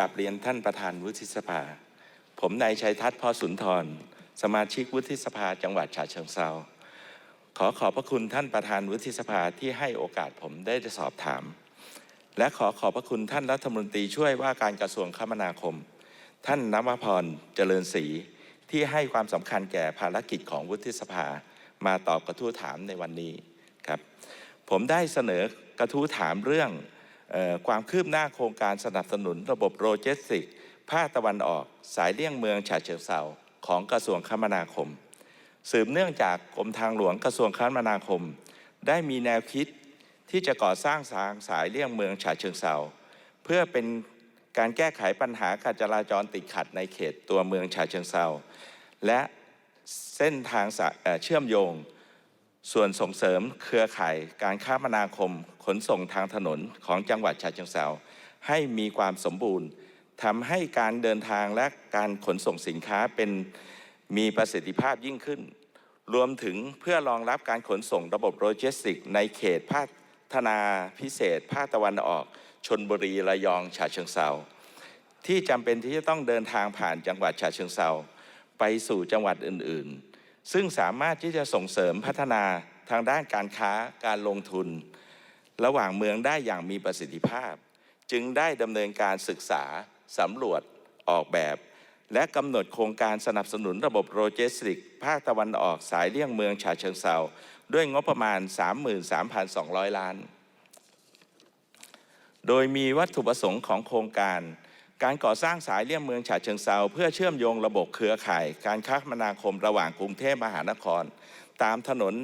กับเรียนท่านประธานวุฒิสภา ผมนายชัยทัศน์พ่อสุนทร สมาชิกวุฒิสภาจังหวัดฉะเชิงเทราขอขอบพระคุณท่านประธานวุฒิสภาที่ให้โอกาสผมได้สอบถาม และขอขอบพระคุณท่านรัฐมนตรีช่วยว่าการกระทรวงคมนาคม ท่านนวพรเจริญศรีที่ให้ความสำคัญแก่ภารกิจของวุฒิสภา มาตอบกระทู้ถามในวันนี้ครับ ผมได้เสนอกระทู้ถามเรื่อง ความคืบหน้าโครงการสนับสนุนระบบโลจิสติกภาคตะวันออกสายเลี่ยงเมืองฉะเชิงเทราของกระทรวงคมนาคม สืบเนื่องจากกรมทางหลวงกระทรวงคมนาคม ได้มีแนวคิดที่จะก่อสร้างทางสายเลี่ยงเมืองฉะเชิงเทราเพื่อเป็นการแก้ไขปัญหาการจราจรติดขัดในเขตตัวเมืองฉะเชิงเทราและเส้นทางเชื่อมโยง ส่วนส่งเสริมเครือข่ายการคมนาคมขนส่งทางถนนของจังหวัดฉะเชิงเทราให้มีความสมบูรณ์ทำให้การเดินทางและการขนส่งสินค้าเป็นมีประสิทธิภาพยิ่งขึ้น รวมถึงเพื่อรองรับการขนส่งระบบโลจิสติก ในเขตพัฒนาพิเศษ ภาคตะวันออกชนบุรีระยองฉะเชิงเทราที่จำเป็นที่จะต้องเดินทางผ่านจังหวัดฉะเชิงเทราไปสู่จังหวัดอื่นๆ ซึ่งสามารถที่จะส่งเสริมพัฒนาทางด้านการค้าการลงทุน ระหว่างเมืองได้อย่างมีประสิทธิภาพ จึงได้ดำเนินการศึกษาสำรวจออกแบบ และกำหนดโครงการสนับสนุนระบบโลจิสติกส์ภาคตะวันออกสายเลี่ยงเมืองฉะเชิงเซาด้วยงบประมาณ 33,200 ล้าน โดยมีวัตถุประสงค์ของโครงการ การก่อสร้างสายเลี่ยงเมืองฉะเชิงเซาเพื่อเชื่อมโยงระบบเครือข่าย การคมนาคมระหว่างกรุงเทพมหานคร ตามถนน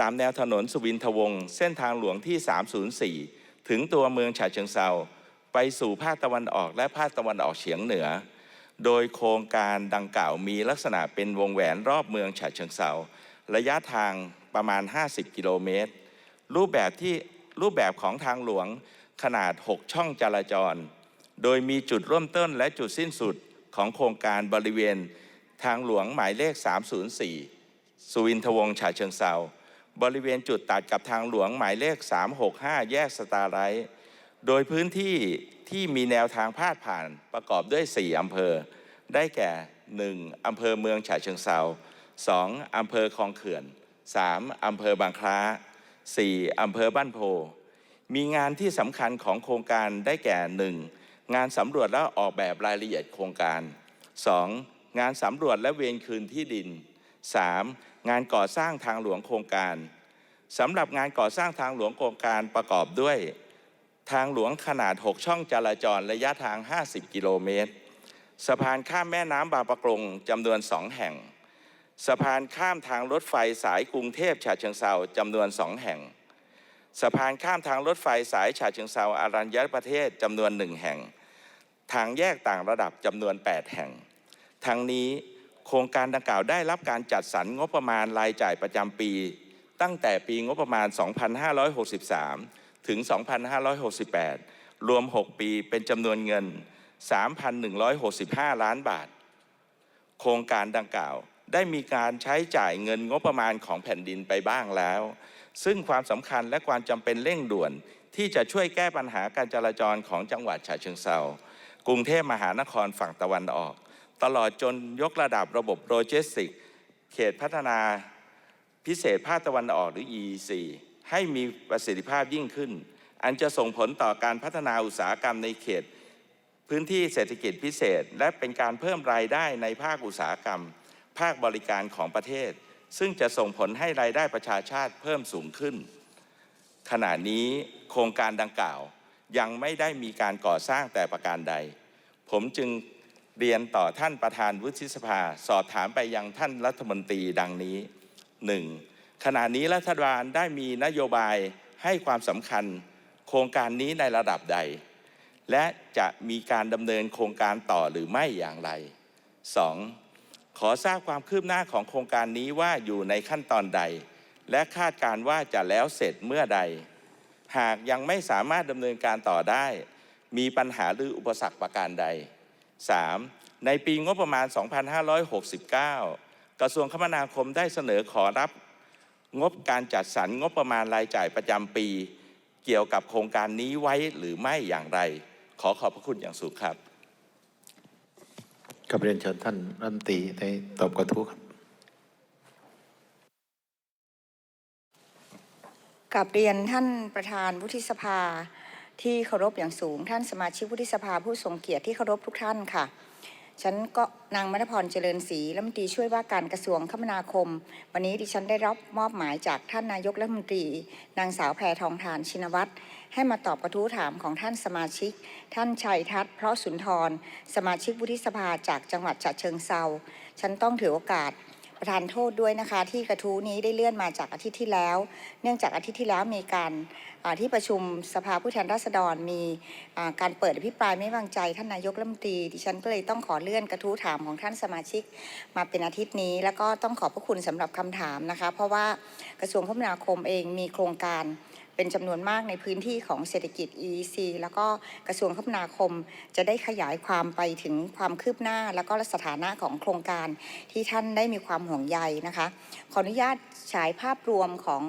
ตามแนวถนนสุวินทวงศ์เส้นทางหลวงที่ 304 ถึงตัวเมืองฉะเชิงเซาไปสู่ภาคตะวันออกและภาคตะวันออกเฉียงเหนือ โดยโครงการดังกล่าวมีลักษณะเป็นวงแหวนรอบเมืองฉะเชิงเซาระยะทางประมาณ 50 กิโลเมตร รูปแบบที่รูปแบบของทางหลวงขนาด 6 ช่องจราจร โดยมีจุดเริ่มต้นและจุดสิ้นสุดของโครงการบริเวณทางหลวงหมายเลข 304 สุวินทวงศ์ฉะเชิงเซาบริเวณจุดตัดกับทางหลวงหมายเลข 365 แยกสตาร์ไลท์โดยพื้นที่ที่มีแนวทางพาดผ่านประกอบด้วย 4 อำเภอ ได้แก่ 1. อำเภอเมืองฉะเชิงเซา 2. อำเภอคลองเขื่อน 3. อำเภอบางคล้า 4. อำเภอบ้านโพ มีงานที่สำคัญของโครงการได้แก่ 1. งานสำรวจและออกแบบรายละเอียดโครงการ 2. งานสำรวจและเวรคืนที่ดิน 3. งานก่อสร้างทางหลวงโครงการสำหรับงานก่อสร้างทางหลวงโครงการประกอบด้วย ทางหลวงขนาด 6 ช่องจราจรระยะทาง 50 กิโลเมตร สะพานข้ามแม่น้ำบางประกงจำนวน 2 แห่ง สะพานข้ามทางรถไฟสายกรุงเทพฉะเชิงเซาจำนวน 2 แห่ง สะพานข้ามทางรถไฟสายฉะเชิงเซาอารัญญประเทศจำนวนหนึ่งแห่ง ทางแยกต่างระดับจำนวน 8 แห่ง ทั้งนี้โครงการดังกล่าวได้รับการจัดสรรงบประมาณรายจ่ายประจำปี ตั้งแต่ปีงบประมาณ 2563 ถึง 2568 รวม 6 ปีเป็นจำนวนเงิน 3,165 ล้านบาท โครงการดังกล่าวได้มีการใช้จ่ายเงินงบประมาณของแผ่นดินไปบ้างแล้ว ซึ่งความสำคัญและความจำเป็นเร่งด่วนที่จะช่วยแก้ปัญหาการจราจรของจังหวัดฉะเชิงเซา กรุงเทพมหานครฝั่งตะวันออก ตลอดจนยกระดับระบบโลจิสติกส์เขตพัฒนาพิเศษภาคตะวันออกหรือ EEC ให้มีประสิทธิภาพยิ่งขึ้น อันจะส่งผลต่อการพัฒนาอุตสาหกรรมในเขต พื้นที่เศรษฐกิจพิเศษ และเป็นการเพิ่มรายได้ในภาคอุตสาหกรรม ภาคบริการของประเทศ ซึ่งจะส่งผลให้รายได้ประชาชาติเพิ่มสูงขึ้น ขณะนี้โครงการดังกล่าว ยังไม่ได้มีการก่อสร้างแต่ประการใด ผมจึงเรียนต่อท่านประธานวุฒิสภา สอบถามไปยังท่านรัฐมนตรีดังนี้ 1. ขณะนี้รัฐบาลได้มีนโยบายให้ความสำคัญโครงการนี้ในระดับใด และจะมีการดำเนินโครงการต่อหรือไม่อย่างไร 2. ขอทราบความคืบหน้าของโครงการนี้ว่าอยู่ในขั้นตอนใด และคาดการณ์ว่าจะแล้วเสร็จเมื่อใด หากยังไม่สามารถดำเนินการต่อได้ มีปัญหาหรืออุปสรรคประการใด 3. ในปีงบประมาณ 2569 กระทรวงคมนาคมได้เสนอขอรับงบการจัดสรรงบประมาณรายจ่ายประจำปี เกี่ยวกับโครงการนี้ไว้หรือไม่อย่างไร ขอขอบพระคุณอย่างสูงครับกับเรียนเชิญท่านรัฐมนตรีในตอบกระทู้ครับ กับเรียนท่านประธานวุฒิสภาที่เคารพอย่างสูง ท่านสมาชิกวุฒิสภาผู้ทรงเกียรติที่เคารพทุกท่านค่ะฉันก็นางมณพรเจริญศรีรัฐมนตรีช่วยว่าการกระทรวงคมนาคม วันนี้ดิฉันได้รับมอบหมายจากท่านนายกรัฐมนตรี นางสาวแพทองทานชินวัตรให้มาตอบกระทู้ถามของท่านสมาชิก ท่านชัยทัศน์เพราะสุนทร สมาชิกวุฒิสภาจากจังหวัดฉะเชิงเซาฉันต้องถือโอกาส ประธานโทษด้วยนะคะ ที่กระทู้นี้ได้เลื่อนมาจากอาทิตย์ที่แล้ว เนื่องจากอาทิตย์ที่แล้วมีการ ที่ประชุมสภาผู้แทนราษฎรมีการเปิดอภิปรายไม่วางใจท่านนายกรัฐมนตรีดิฉันก็เลยต้องขอเลื่อนกระทู้ถามของท่านสมาชิก มาเป็นอาทิตย์นี้ แล้วก็ต้องขอบพระคุณสำหรับคำถามนะคะ เพราะว่ากระทรวงคมนาคมเองมีโครงการเป็นจำนวนมากในพื้นที่ของเศรษฐกิจ EEC แล้วก็กระทรวงคมนาคมจะได้ขยายความไปถึงความคืบหน้า แล้วก็สถานะของโครงการที่ท่านได้มีความห่วงใยนะคะ ขออนุญาตฉายภาพรวมของ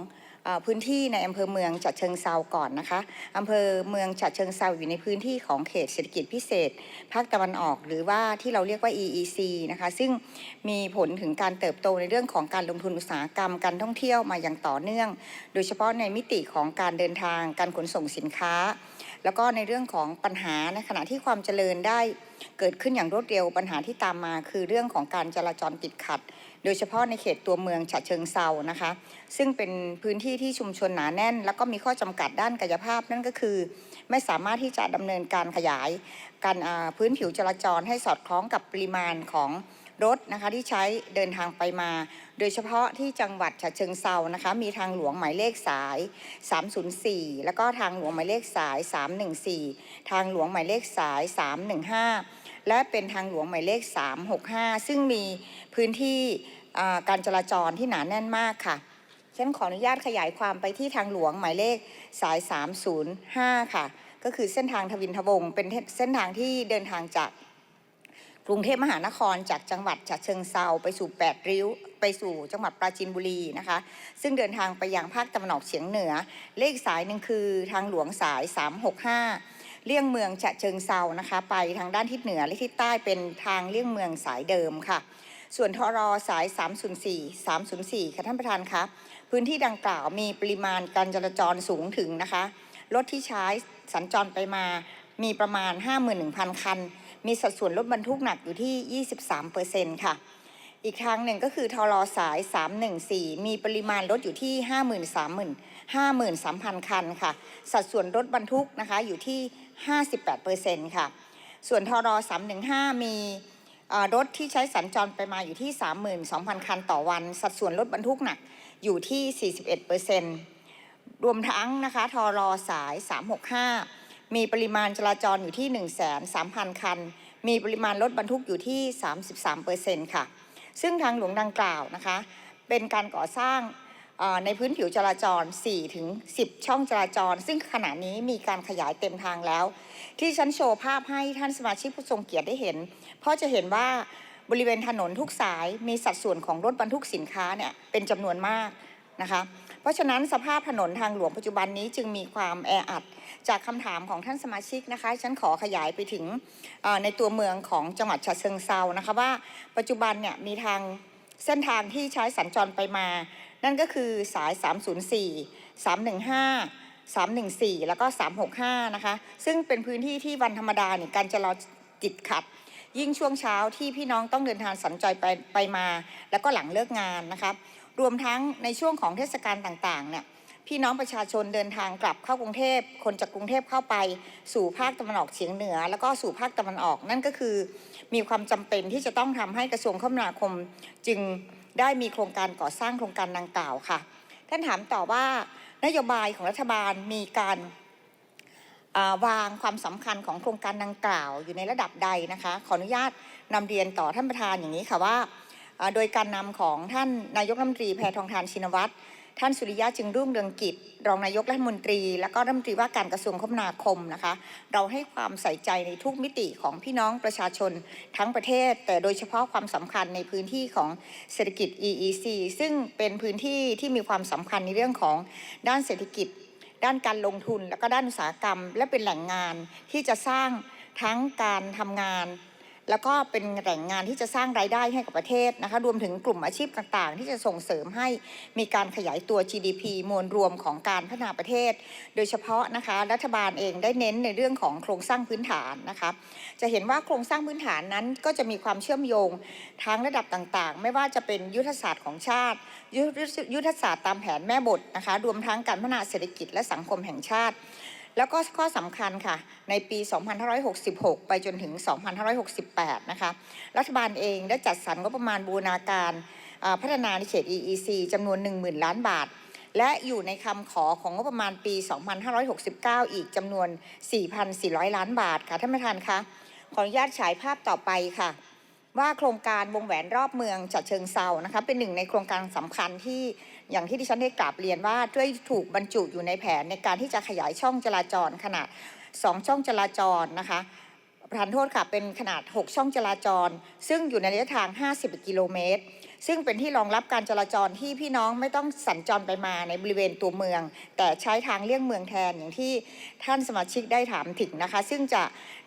พื้นที่ในอำเภอเมืองฉะเชิงเซาก่อนนะคะอำเภอเมืองฉะเชิงเซาอยู่ในพื้นที่ของเขตเศรษฐกิจพิเศษ ภาคตะวันออก หรือว่าที่เราเรียกว่า EEC นะคะซึ่งมีผลถึงการเติบโตในเรื่องของการลงทุนอุตสาหกรรมการท่องเที่ยวมาอย่างต่อเนื่อง โดยเฉพาะในมิติของการเดินทางการขนส่งสินค้า แล้วก็ในเรื่องของปัญหาในขณะที่ความเจริญได้เกิดขึ้นอย่างรวดเร็วปัญหาที่ตามมา คือเรื่องของการจราจรติดขัด โดยเฉพาะในเขตตัวเมืองฉะเชิงเซานะคะ ซึ่งเป็นพื้นที่ที่ชุมชนหนาแน่น แล้วก็มีข้อจำกัดด้านกายภาพนั่นก็คือ ไม่สามารถที่จะดำเนินการขยาย การพื้นผิวจราจรให้สอดคล้องกับปริมาณของรถนะคะที่ใช้เดินทางไปมา โดยเฉพาะที่จังหวัดฉะเชิงเซานะคะ มีทางหลวงหมายเลขสาย 304 แล้วก็ทางหลวงหมายเลขสาย 314 ทางหลวงหมายเลขสาย 315 และเป็นทางหลวงหมายเลข 365 ซึ่งมีพื้นที่การจราจรที่หนาแน่นมากค่ะฉันขออนุญาตขยายความไปที่ทางหลวงหมายเลขสาย 305 ค่ะ ก็คือเส้นทางทวินทวงเป็นเส้นทางที่เดินทางจากกรุงเทพมหานครจากจังหวัดฉะเชิงเซาไปสู่ 8 ริ้ว ไปสู่จังหวัดปราจีนบุรีนะคะ ซึ่งเดินทางไปยังภาคตะวันออกเฉียงเหนือ เลขสายหนึ่งคือทางหลวงสาย 365 เลี่ยงเมืองฉะเชิงเซานะคะ ไปทางด้านทิศเหนือและทิศใต้เป็นทางเลี่ยงเมืองสายเดิมค่ะ ส่วนทรสาย 304 304 ค่ะท่านประธานคะพื้นที่ดังกล่าวมีปริมาณการจราจรสูงถึงนะคะรถที่ใช้สัญจรไปมามีประมาณ 51,000 คัน มีสัดส่วนรถบรรทุกหนักอยู่ที่ 23%ค่ะอีกทางหนึ่งก็คือทรสาย 314 มีปริมาณรถอยู่ที่ 53,000 53,000 คันค่ะ สัดส่วนรถบรรทุกนะคะอยู่ที่ 58%ค่ะ ส่วนทร315 มีเอ่อรถที่ใช้สัญจรไปมาอยู่ที่ 32,000 คันต่อวัน สัดส่วนรถบรรทุกหนักอยู่ที่ 41%รวมทั้งนะคะทรสาย 365 มีปริมาณจราจรอยู่ที่ 103,000 คัน มีปริมาณรถบรรทุกอยู่ที่ 33%ค่ะ ซึ่งทางหลวงดังกล่าวนะคะ เป็นการก่อสร้าง ในพื้นผิวจราจร 4 ถึง 10 ช่องจราจร ซึ่งขณะนี้มีการขยายเต็มทางแล้ว ที่ฉันโชว์ภาพให้ท่านสมาชิกผู้ทรงเกียรติได้เห็น เพราะจะเห็นว่าบริเวณถนนทุกสายมีสัดส่วนของรถบรรทุกสินค้าเนี่ยเป็นจำนวนมากนะคะ เพราะฉะนั้นสภาพถนนทางหลวงปัจจุบันนี้จึงมีความแออัด จากคำถามของท่านสมาชิกนะคะ ฉันขอขยายไปถึงในตัวเมืองของจังหวัดฉะเชิงเซานะคะว่าปัจจุบันเนี่ยมีทางเส้นทางที่ใช้สัญจรไปมา นั่นก็คือสาย 304 315 314 แล้วก็ 365 นะคะ ซึ่งเป็นพื้นที่ที่วันธรรมดาเนี่ยการจราจรติดขัด ยิ่งช่วงเช้าที่พี่น้องต้องเดินทางสัญจรไปไปมา แล้วก็หลังเลิกงานนะคะ รวมทั้งในช่วงของเทศกาลต่างๆ เนี่ยพี่น้องประชาชนเดินทางกลับเข้ากรุงเทพ คนจากกรุงเทพเข้าไป สู่ภาคตะวันออกเฉียงเหนือ แล้วก็สู่ภาคตะวันออกนั่นก็คือ มีความจำเป็นที่จะต้องทำให้กระทรวงคมนาคมจึง ได้มีโครงการก่อสร้างโครงการดังกล่าวค่ะ ท่านถามต่อว่านโยบายของรัฐบาลมีการาวางความสำคัญของโครงการดังกล่าวอยู่ในระดับใดนะคะ ขออนุญาตนำเรียนต่อท่านประธานอย่างนี้ค่ะว่าาโดยการนำของท่านนายกรัฐมนตรีแพทองทานชินวัตร ท่านสุริยะจึงรุ่งเรืองกิจ รองนายกรัฐมนตรี และก็รัฐมนตรีว่าการกระทรวงคมนาคมนะคะ เราให้ความใส่ใจในทุกมิติของพี่น้องประชาชนทั้งประเทศ แต่โดยเฉพาะความสำคัญในพื้นที่ของเศรษฐกิจ EEC ซึ่งเป็นพื้นที่ที่มีความสำคัญในเรื่องของด้านเศรษฐกิจ ด้านการลงทุน และก็ด้านอุตสาหกรรม และเป็นแหล่งงานที่จะสร้างทั้งการทำงาน แล้วก็เป็นแหล่งงานที่จะสร้างรายได้ให้กับประเทศนะคะ รวมถึงกลุ่มอาชีพต่างๆ ที่จะส่งเสริมให้มีการขยายตัว GDP มวลรวมของการพัฒนาประเทศ โดยเฉพาะนะคะ รัฐบาลเองได้เน้นในเรื่องของโครงสร้างพื้นฐานนะคะจะเห็นว่าโครงสร้างพื้นฐานนั้นก็จะมีความเชื่อมโยงทั้งระดับต่างๆ ไม่ว่าจะเป็นยุทธศาสตร์ของชาติ ยุทธศาสตร์ตามแผนแม่บทนะคะ รวมทั้งการพัฒนาเศรษฐกิจและสังคมแห่งชาติ แล้วก็ข้อสำคัญค่ะ ในปี 2566 ไปจนถึง 2568 นะคะ รัฐบาลเองได้จัดสรรงบประมาณบูรณาการพัฒนาในเขต EEC จำนวน 10,000 ล้านบาท และอยู่ในคำขอของงบประมาณปี 2569 อีกจำนวน 4,400 ล้านบาทค่ะ ท่านประธานคะ ขออนุญาตฉายภาพต่อไปค่ะ ว่าโครงการวงแหวนรอบเมืองจัดเชิงเซานะคะ เป็นหนึ่งในโครงการสำคัญที่ อย่างที่ดิฉันได้กราบเรียนว่าด้วยถูกบรรจุอยู่ในแผนในการที่จะขยายช่องจราจรขนาด 2 ช่องจราจรนะคะประธานโทษค่ะเป็นขนาด 6 ช่องจราจร ซึ่งอยู่ในระยะทาง 50 กิโลเมตร ซึ่งเป็นที่รองรับการจราจรที่พี่น้องไม่ต้องสัญจรไปมาในบริเวณตัวเมือง แต่ใช้ทางเลี่ยงเมืองแทนอย่างที่ท่านสมาชิกได้ถามถึงนะคะ ซึ่งจะ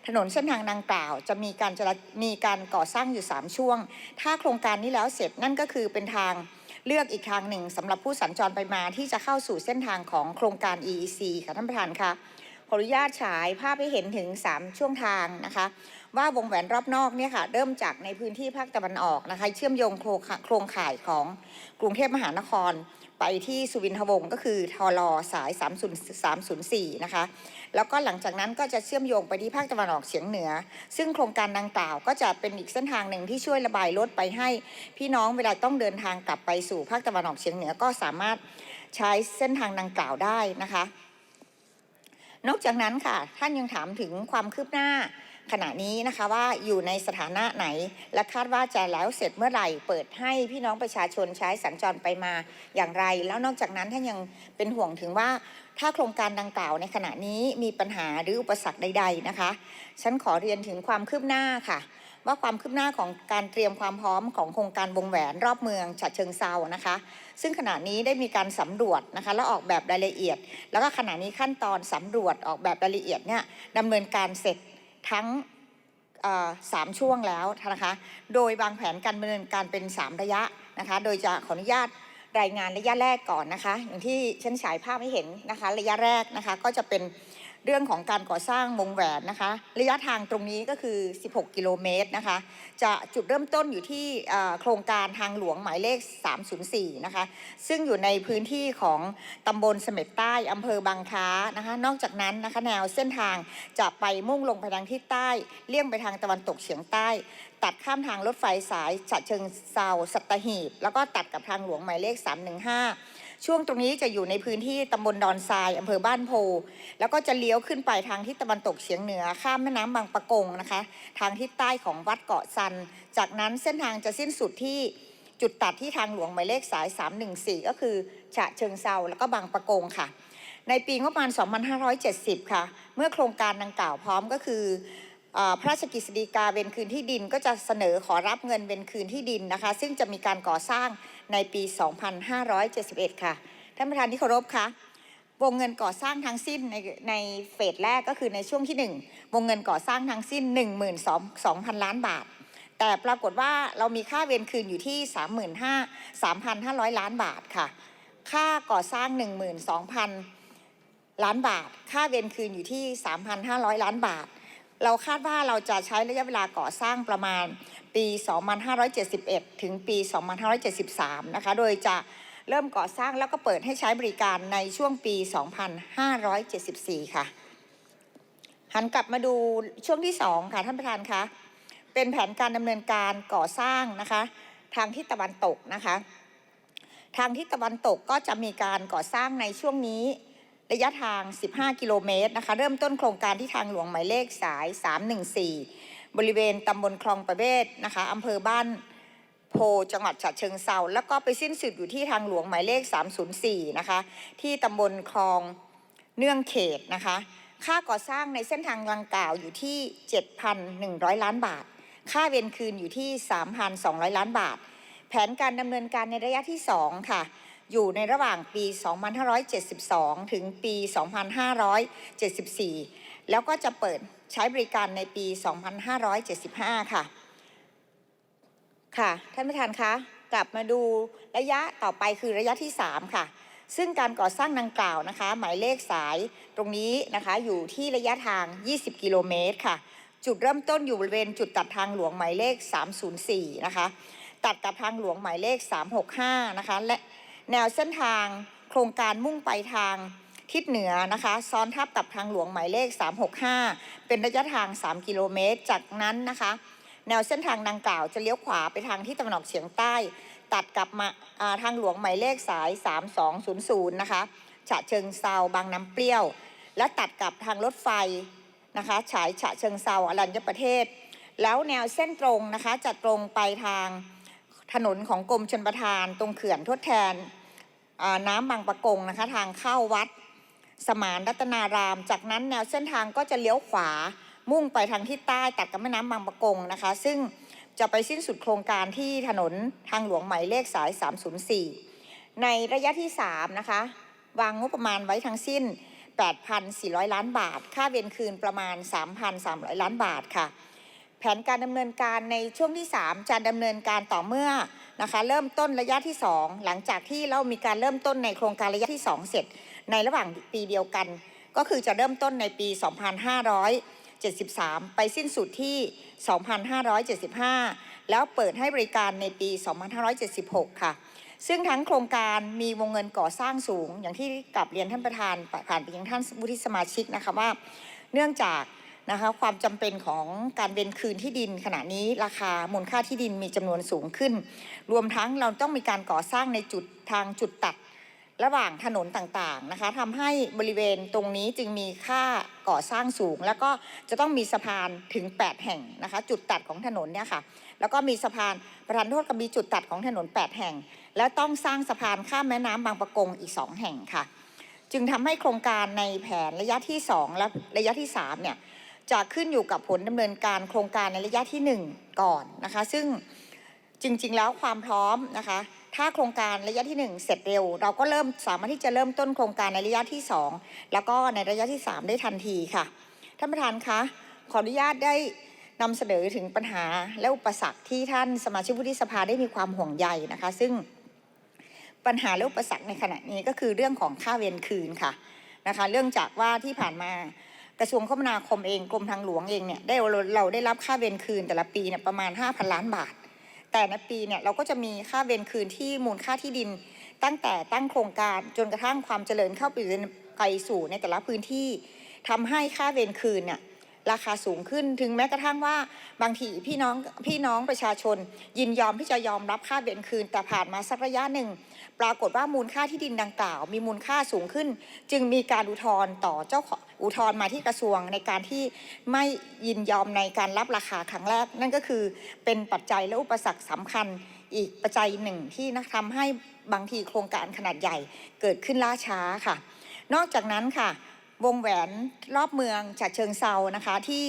ถนนเส้นทางดังกล่าว จะมีการจรามีการก่อสร้างอยู่ 3 ช่วง ถ้าโครงการนี้แล้วเสร็จนั่นก็คือเป็นทาง เลือกอีกทางหนึ่งสำหรับผู้สัญจรไปมาที่จะเข้าสู่เส้นทางของโครงการ EEC ค่ะท่านประธานคะขออนุญาตฉายภาพให้เห็นถึง 3 ช่วงทางนะคะ ว่าวงแหวนรอบนอกเนี่ยค่ะเริ่มจากในพื้นที่ภาคตะวันออกนะคะเชื่อมโยงโครงข่าโครงข่ายของกรุงเทพมหานคร ไปที่สุวินทวงศ์ก็คือทอลอสาย 30 304 นะคะ แล้วก็หลังจากนั้นก็จะเชื่อมโยงไปที่ภาคตะวันออกเฉียงเหนือ ซึ่งโครงการดังกล่าวก็จะเป็นอีกเส้นทางหนึ่งที่ช่วยระบายรถไปให้ พี่น้องเวลาต้องเดินทางกลับไปสู่ภาคตะวันออกเฉียงเหนือก็สามารถใช้เส้นทางดังกล่าวได้นะคะ นอกจากนั้นค่ะท่านยังถามถึงความคืบหน้าขณะนี้นะคะว่าอยู่ในสถานะไหน และคาดว่าจะแล้วเสร็จเมื่อไหร่ เปิดให้พี่น้องประชาชนใช้สัญจรไปมาอย่างไร แล้วนอกจากนั้นท่านยังเป็นห่วงถึงว่า ถ้าโครงการดังกล่าวในขณะนี้มีปัญหาหรืออุปสรรคใด ๆนะคะ ฉันขอเรียนถึงความคืบหน้าค่ะ ว่าความคืบหน้าของการเตรียมความพร้อมของโครงการวงแหวนรอบเมืองฉะเชิงเซานะคะ ซึ่งขณะนี้ได้มีการสำรวจนะคะและออกแบบรายละเอียด แล้วก็ขณะนี้ขั้นตอนสำรวจออกแบบรายละเอียดเนี่ยดำเนินการเสร็จทั้งสามช่วงแล้วนะคะ โดยวางแผนการดำเนินการเป็น 3 ระยะนะคะ โดยจะขออนุญาต รายงานระยะแรกก่อนนะคะ อย่างที่ฉันฉายภาพให้เห็นนะคะ ระยะแรกนะคะก็จะเป็นเรื่องของการก่อสร้างวงแหวนนะคะ ระยะทางตรงนี้ก็คือ 16 กิโลเมตรนะคะ จะจุดเริ่มต้นอยู่ที่โครงการทางหลวงหมายเลข 304 นะคะ ซึ่งอยู่ในพื้นที่ของตำบลเสม็ดใต้อำเภอบางคล้านะคะ นอกจากนั้นนะคะแนวเส้นทางจะไปมุ่งลงไปทางทิศใต้ เลี่ยงไปทางตะวันตกเฉียงใต้ ตัดข้ามทางรถไฟสายฉะเชิงเซาสัตหีบ แล้วก็ตัดกับทางหลวงหมายเลข 315 ช่วงตรงนี้จะอยู่ในพื้นที่ตำบลดอนทรายอำเภอบ้านโพ แล้วก็จะเลี้ยวขึ้นไปทางทิศตะวันตกเฉียงเหนือ ข้ามแม่น้ำบางปะกงนะคะ ทางทิศใต้ของวัดเกาะซัน จากนั้นเส้นทางจะสิ้นสุดที่จุดตัดที่ทางหลวงหมายเลขสาย 314 ก็คือฉะเชิงเซาแล้วก็บางปะกงค่ะ ในปีงบประมาณ 2570 ค่ะ เมื่อโครงการดังกล่าวพร้อมก็คือเอ่อ พระราชกฤษฎีกาเวนคืนที่ดิน ก็จะเสนอขอรับเงินเวนคืนที่ดินนะคะ ซึ่งจะมีการก่อสร้างในปี 2571 ค่ะ ท่านประธานที่เคารพคะวงเงินก่อสร้างทั้งสิ้นในในเฟสแรกก็คือในช่วงที่ 1 วงเงินก่อสร้างทั้งสิ้น 12,000 ล้านบาท แต่ปรากฏว่าเรามีค่าเวรคืนอยู่ที่ 35 3,500 ล้านบาทค่ะ ค่าก่อสร้าง 12,000 ล้านบาท ค่าเวรคืนอยู่ที่ 3,500 ล้านบาท เราคาดว่าเราจะใช้ระยะเวลาก่อสร้างประมาณปี 2571 ถึงปี 2573 นะคะ โดยจะเริ่มก่อสร้างแล้วก็เปิดให้ใช้บริการในช่วงปี 2574 ค่ะ หันกลับมาดูช่วงที่ 2 ค่ะท่านประธานคะเป็นแผนการดำเนินการก่อสร้างนะคะ ทางทิศตะวันตกนะคะ ทางทิศตะวันตกก็จะมีการก่อสร้างในช่วงนี้ ระยะทาง 15 กิโลเมตรนะคะ เริ่มต้นโครงการที่ทางหลวงหมายเลขสาย 314 บริเวณตำบลคลองประเวศนะคะอำเภอบ้านโพจังหวัดฉะเชิงเซาแล้วก็ไปสิ้นสุดอยู่ที่ทางหลวงหมายเลข 304 นะคะ ที่ตำบลคลองเนื่องเขตนะคะ ค่าก่อสร้างในเส้นทางดังกล่าวอยู่ที่ 7,100 ล้านบาท ค่าเวรคืนอยู่ที่ 3,200 ล้านบาท แผนการดำเนินการในระยะที่ 2 ค่ะ อยู่ในระหว่างปี 2572 ถึงปี 2574 แล้วก็จะเปิดใช้บริการในปี 2575 ค่ะ ค่ะ ท่านประธานคะกลับมาดูระยะต่อไปคือระยะที่ 3 ค่ะ ซึ่งการก่อสร้างดังกล่าวนะคะ หมายเลขสายตรงนี้นะคะ อยู่ที่ระยะทาง 20 กิโลเมตรค่ะ จุดเริ่มต้นอยู่บริเวณจุดตัดทางหลวงหมายเลข 304 นะคะ ตัดกับทางหลวงหมายเลข 365 นะคะ และ แนวเส้นทาง โครงการมุ่งไปทางทิศเหนือนะคะ ซ้อนทับกับทางหลวงหมายเลข 365 เป็นระยะทาง 3 กิโลเมตร จากนั้นนะคะ แนวเส้นทางดังกล่าวจะเลี้ยวขวาไปทางที่ตะวันออกเฉียงใต้ ตัดกลับมาทางหลวงหมายเลขสาย 3200 นะคะฉะเชิงเซาบางน้ำเปรี้ยว และตัดกับทางรถไฟนะคะฉายฉะเชิงเซาอรัญญประเทศ แล้วแนวเส้นตรงนะคะจะตรงไปทางถนนของกรมชนประทานตรงเขื่อนทดแทน น้ำบางประกงนะคะ ทางเข้าวัดสมานรัตนาราม จากนั้นแนวเส้นทางก็จะเลี้ยวขวามุ่งไปทางทิศใต้ตัดกับแม่น้ำบางประกงนะคะ ซึ่งจะไปสิ้นสุดโครงการที่ถนนทางหลวงหมายเลขสาย 304 ในระยะที่ 3 นะคะ วางงบประมาณไว้ทั้งสิ้น 8,400 ล้านบาท ค่าเวรคืนประมาณ 3,300 ล้านบาทค่ะ แผนการดำเนินการในช่วงที่ 3 จะดำเนินการต่อเมื่อ นะคะเริ่มต้นระยะที่ 2 หลังจากที่เรามีการเริ่มต้นในโครงการระยะที่ 2 เสร็จ ในระหว่างปีเดียวกัน ก็คือจะเริ่มต้นในปี 2573 ไปสิ้นสุดที่ 2575 แล้วเปิดให้บริการในปี 2576 ค่ะ ซึ่งทั้งโครงการมีวงเงินก่อสร้างสูง อย่างที่กลับเรียนท่านประธานผ่านไปยังท่านวุฒิสมาชิกนะคะว่า เนื่องจาก นะคะความจำเป็นของการเวนคืนที่ดิน ขณะนี้ราคามูลค่าที่ดินมีจำนวนสูงขึ้น รวมทั้งเราต้องมีการก่อสร้างในจุดทางจุดตัด ระหว่างถนนต่างๆนะคะทำให้บริเวณตรงนี้จึงมีค่าก่อสร้างสูง แล้วก็จะต้องมีสะพานถึง 8 แห่งนะคะจุดตัดของถนนเนี่ยค่ะแล้วก็มีสะพานประธานโทษกับมีจุดตัดของถนน 8 แห่ง แล้วต้องสร้างสะพานข้ามแม่น้ำบางประกงอีก 2 แห่งค่ะ จึงทำให้โครงการในแผนระยะที่ 2 และระยะที่3เนี่ย จะขึ้นอยู่กับผลดำเนินการโครงการในระยะที่ 1 ก่อนนะคะ ซึ่งจริงๆแล้วความพร้อมนะคะ ถ้าโครงการระยะที่ 1 เสร็จเร็ว เราก็เริ่มสามารถที่จะเริ่มต้นโครงการในระยะที่ 2 แล้วก็ในระยะที่ 3 ได้ทันทีค่ะท่านประธานคะขออนุญาตได้นำเสนอถึงปัญหาและอุปสรรคที่ท่านสมาชิกวุฒิสภาได้มีความห่วงใยนะคะ ซึ่งปัญหาและอุปสรรคในขณะนี้ก็คือเรื่องของค่าเวรคืนค่ะนะคะ เรื่องจากว่าที่ผ่านมา กระทรวงคมนาคมเองกรมทางหลวงเองเนี่ยได้เราได้รับค่าเวรคืนแต่ละปีเนี่ยประมาณ 5,000 ล้านบาท แต่ในปีเนี่ยเราก็จะมีค่าเวรคืนที่มูลค่าที่ดิน ตั้งแต่ตั้งโครงการจนกระทั่งความเจริญเข้าไปไปสู่ในแต่ละพื้นที่ทำให้ค่าเวรคืนเนี่ย ราคาสูงขึ้นถึงแม้กระทั่งว่าบางทีพี่น้องพี่น้องประชาชน ยินยอมที่จะยอมรับค่าเวรคืน แต่ผ่านมาสักระยะหนึ่ง ปรากฏว่ามูลค่าที่ดินดังกล่าว มีมูลค่าสูงขึ้น จึงมีการอุทธรณ์ต่อเจ้าอุทธรณ์มาที่กระทรวงในการที่ไม่ยินยอมในการรับราคาครั้งแรก นั่นก็คือเป็นปัจจัยและอุปสรรคสำคัญอีกปัจจัยหนึ่งที่นะทำให้บางทีโครงการขนาดใหญ่เกิดขึ้นล่าช้าค่ะ นอกจากนั้นค่ะ วงแหวนรอบเมืองฉะเชิงเซานะคะ ที่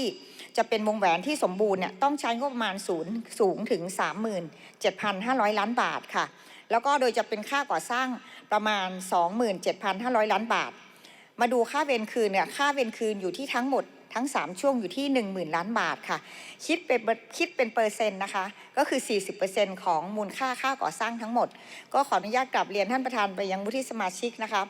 จะเป็นวงแหวนที่สมบูรณ์เนี่ยต้องใช้งบประมาณศูนย์สูงถึง 37,500 ล้านบาทค่ะ แล้วก็โดยจะเป็นค่าก่อสร้างประมาณ 27,500 ล้านบาท มาดูค่าเวรคืนเนี่ยค่าเวรคืนอยู่ที่ทั้งหมด ทั้ง 3 ช่วงอยู่ที่ 10,000 ล้านบาทค่ะ คิดเป็นคิดเป็นเปอร์เซ็นต์นะคะ ก็คือ 40%ของมูลค่าค่าก่อสร้างทั้งหมด ก็ขออนุญาตกลับเรียนท่านประธานไปยังวุฒิสมาชิกนะคะ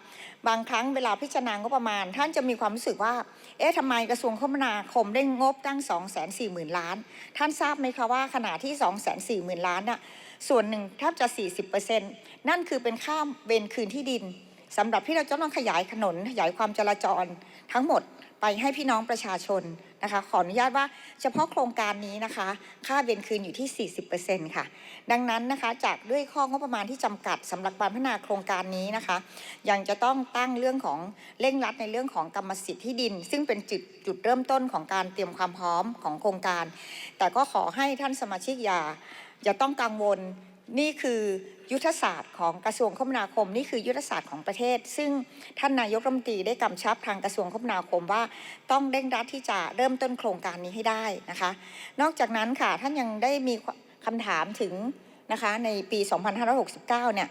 บางครั้งเวลาพิจารณางบประมาณ ท่านจะมีความรู้สึกว่า เอ๊ะทำไมกระทรวงคมนาคมได้งบตั้ง 2 4 0 0 0 0 ล้าน ท่านทราบไหมคะว่าขณะที่ 2 4 0 0 0 0 ล้านน่ะ ส่วนหนึ่งแทบจะ 40%นั่นคือเป็นค่าเวรคืนที่ดินสำหรับที่เราจะต้องขยายถนนขยายความจราจรทั้งหมด ไปให้พี่น้องประชาชนนะคะ ขออนุญาตว่าเฉพาะโครงการนี้นะคะ ค่าเวรคืนอยู่ที่ 40%ค่ะ ดังนั้นนะคะจากด้วยข้องบประมาณที่จำกัดสำหรับการพัฒนาโครงการนี้นะคะ ยังจะต้องตั้งเรื่องของเร่งรัดในเรื่องของกรรมสิทธิ์ที่ดิน ซึ่งเป็นจุดจุดเริ่มต้นของการเตรียมความพร้อมของโครงการ แต่ก็ขอให้ท่านสมาชิกอย่าอย่าต้องกังวล นี่คือยุทธศาสตร์ของกระทรวงคมนาคม นี่คือยุทธศาสตร์ของประเทศ ซึ่งท่านนายกรัฐมนตรีได้กำชับทางกระทรวงคมนาคมว่า ต้องเร่งรัดที่จะเริ่มต้นโครงการนี้ให้ได้นะคะ นอกจากนั้นค่ะท่านยังได้มีคำถามถึงนะคะในปี 2569 เนี่ย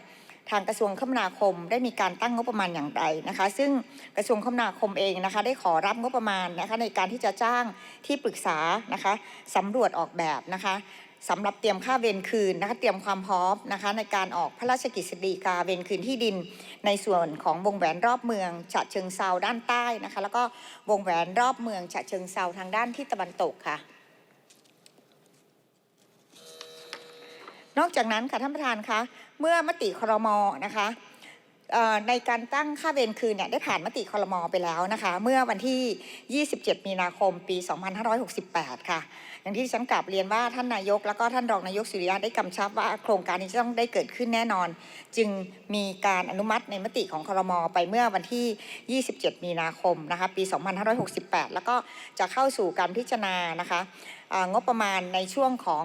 ทางกระทรวงคมนาคมได้มีการตั้งงบประมาณอย่างไรนะคะ ซึ่งกระทรวงคมนาคมเองนะคะ ได้ขอรับงบประมาณนะคะในการที่จะจ้างที่ปรึกษานะคะสำรวจออกแบบนะคะ สำหรับเตรียมค่าเวรคืนนะคะเตรียมความพร้อมนะคะในการออกพระราชกิจสีกาเวรคืนที่ดิน ในส่วนของวงแหวนรอบเมืองฉะเชิงเซาด้านใต้นะคะแล้วก็วงแหวนรอบเมืองฉะเชิงเซาทางด้านที่ตะวันตกค่ะ นอกจากนั้นค่ะท่านประธานคะเมื่อมติครมนะคะในการตั้งค่าเวรคืนเนี่ยได้ผ่านมติครมไปแล้วนะคะ เมื่อวันที่ 27 มีนาคม ปี 2568 ค่ะ อย่างที่ฉันกลับเรียนว่าท่านนายก แล้วก็ท่านรองนายกสุริยะได้กำชับว่าโครงการนี้จะต้องได้เกิดขึ้นแน่นอน จึงมีการอนุมัติในมติของครมอไปเมื่อวันที่ 27 มีนาคมนะคะปี 2568 แล้วก็จะเข้าสู่การพิจารณานะคะงบประมาณในช่วงของ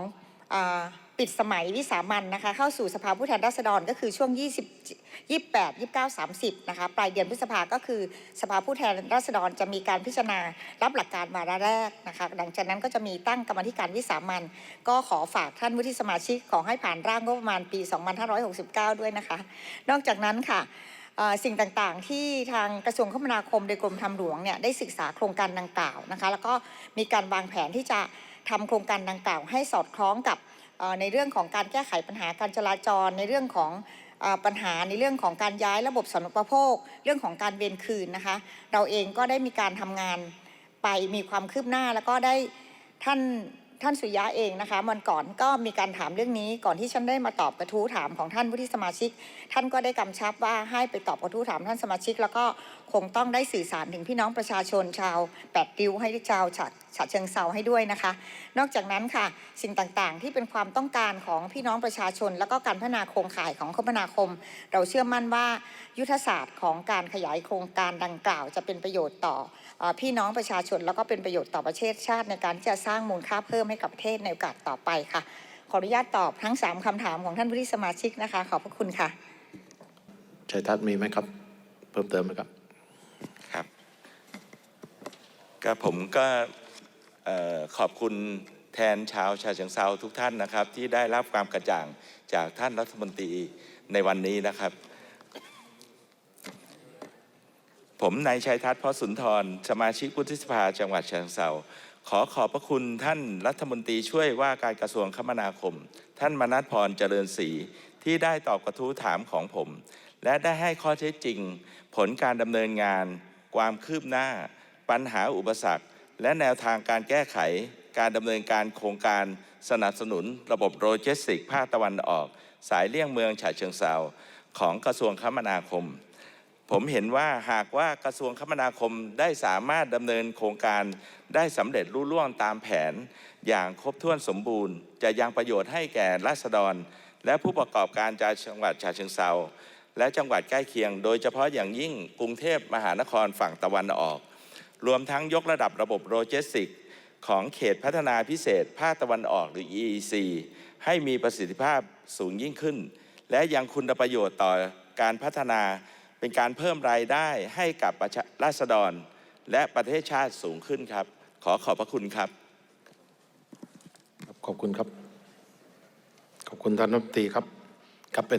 ปิดสมัยวิสามันนะคะ เข้าสู่สภาผู้แทนราษฎรก็คือช่วง 20 28 29 30นะคะปลายเดือนพฤษภาก็คือสภาผู้แทนราษฎรจะมีการพิจารณารับหลักการวาระแรกนะคะหลังจากนั้นก็จะมีตั้งกรรมธิการวิสามันก็ขอฝากท่านวุฒิสมาชิกขอให้ผ่านร่างงบประมาณปี 2569 ด้วยนะคะ นอกจากนั้นค่ะสิ่งต่างๆ ที่ทางกระทรวงคมนาคมโดยกรมทางหลวงเนี่ยได้ศึกษาโครงการดังกล่าวนะคะ แล้วก็มีการวางแผนที่จะทำโครงการดังกล่าวให้สอดคล้องกับ ในเรื่องของการแก้ไขปัญหาการจราจร ในเรื่องของปัญหาในเรื่องของการย้ายระบบสาธารณูปโภค เรื่องของการเวนคืนนะคะ เราเองก็ได้มีการทำงานไปมีความคืบหน้าแล้วก็ได้ท่าน ท่านสุยะเองนะคะวันก่อนก็มีการถามเรื่องนี้ ก่อนที่ฉันได้มาตอบกระทู้ถามของท่านวุฒิสมาชิก ท่านก็ได้กำชับว่าให้ไปตอบกระทู้ถามท่านสมาชิก แล้วก็คงต้องได้สื่อสารถึงพี่น้องประชาชนชาวแปดริ้วให้ชาวฉะฉะเชิงเซาให้ด้วยนะคะ นอกจากนั้นค่ะ สิ่งต่างๆ ที่เป็นความต้องการของพี่น้องประชาชน แล้วก็การพัฒนาโครงข่ายของคมนาคม เราเชื่อมั่นว่ายุทธศาสตร์ของการขยายโครงการดังกล่าว จะเป็นประโยชน์ต่อ พี่น้องประชาชน แล้วก็เป็นประโยชน์ต่อประเทศชาติในการที่จะสร้างมูลค่าเพิ่มให้กับประเทศในโอกาสต่อไปค่ะ ขออนุญาตตอบทั้งสามคำถามของท่านวุฒิสมาชิกนะคะ ขอบพระคุณค่ะชัยทัศน์มีไหมครับ เพิ่มเติมไหมครับครับก็ผมก็เอ่อขอบคุณแทนชาวชาเชิงเซาทุกท่านนะครับ ที่ได้รับความกระจ่างจากท่านรัฐมนตรีในวันนี้นะครับ ผมนายชัยทัศน์พอสุนทร สมาชิกวุฒิสภาจังหวัดเชียงเซาขอขอบพระคุณท่านรัฐมนตรีช่วยว่าการกระทรวงคมนาคม ท่านมนัสพรเจริญศรีที่ได้ตอบกระทู้ถามของผม และได้ให้ข้อเท็จจริง ผลการดำเนินงาน ความคืบหน้า ปัญหาอุปสรรค และแนวทางการแก้ไข การดำเนินการโครงการสนับสนุนระบบโลจิสติกส์ภาคตะวันออก สายเลี่ยงเมืองฉะเชิงเซาของกระทรวงคมนาคม ผมเห็นว่าหากว่ากระทรวงคมนาคมได้สามารถดำเนินโครงการได้สำเร็จรุ่ล่วงตามแผน อย่างครบถ้วนสมบูรณ์ จะยังประโยชน์ให้แก่ราษฎร และผู้ประกอบการจากจังหวัดฉะเชิงเซาและจังหวัดใกล้เคียง โดยเฉพาะอย่างยิ่งกรุงเทพมหานครฝั่งตะวันออก รวมทั้งยกระดับระบบโลจิสติก ของเขตพัฒนาพิเศษภาคตะวันออกหรือ EEC ให้มีประสิทธิภาพสูงยิ่งขึ้น และยังคุณประโยชน์ต่อการพัฒนา เป็นการเพิ่มรายได้ให้กับประชาราษฎร และประเทศชาติสูงขึ้นครับ ขอขอบพระคุณครับ ขอบคุณครับ ขอบคุณท่านรัฐมนตรีครับครับเป็น